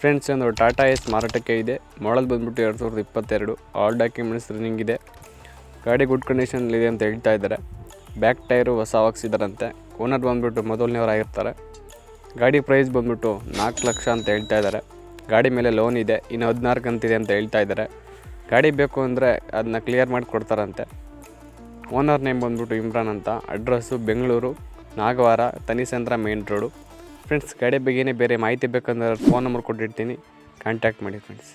Friends, ಒಂದು Tata S ಮಾರಾಟಕ್ಕೆ ಇದೆ. ಮಾಡಲ್ ಬಂದ್ಬಿಟ್ಟು ಎರಡು ಸಾವಿರದ ಇಪ್ಪತ್ತೆರಡು. ಆಲ್ ಡಾಕ್ಯುಮೆಂಟ್ಸ್ ರನ್ನಿಂಗ್ ಇದೆ. ಗಾಡಿ ಗುಡ್ ಕಂಡೀಷನಲ್ಲಿದೆ ಅಂತ ಹೇಳ್ತಾ ಇದ್ದಾರೆ. ಬ್ಯಾಕ್ ಟೈರು ಹೊಸ ಹಾಕ್ಸಿದಾರಂತೆ. ಓನರ್ ಬಂದ್ಬಿಟ್ಟು ಮೊದಲನೇವರಾಗಿರ್ತಾರೆ ಗಾಡಿ ಪ್ರೈಸ್ ಬಂದ್ಬಿಟ್ಟು ನಾಲ್ಕು ಲಕ್ಷ ಅಂತ ಹೇಳ್ತಾ ಇದ್ದಾರೆ. ಗಾಡಿ ಮೇಲೆ ಲೋನ್ ಇದೆ. ಇನ್ನು ಹದಿನಾರು ಕಂತಿದೆ ಅಂತ ಹೇಳ್ತಾ ಇದ್ದಾರೆ. ಗಾಡಿ ಬೇಕು ಅಂದರೆ ಅದನ್ನ ಕ್ಲಿಯರ್ ಮಾಡಿ ಕೊಡ್ತಾರಂತೆ. ಓನರ್ ನೇಮ್ ಬಂದ್ಬಿಟ್ಟು ಇಮ್ರಾನ್ ಅಂತ. Address Bengaluru Nagawara, Thanisandra main road friends ಗಾಡಿ ಬಗ್ಗೆನೇ ಬೇರೆ ಮಾಹಿತಿ ಬೇಕಂದ್ರೆ ಫೋನ್ ನಂಬರ್ ಕೊಟ್ಟಿರ್ತೀನಿ. ಕಾಂಟ್ಯಾಕ್ಟ್ ಮಾಡಿ ಫ್ರೆಂಡ್ಸ್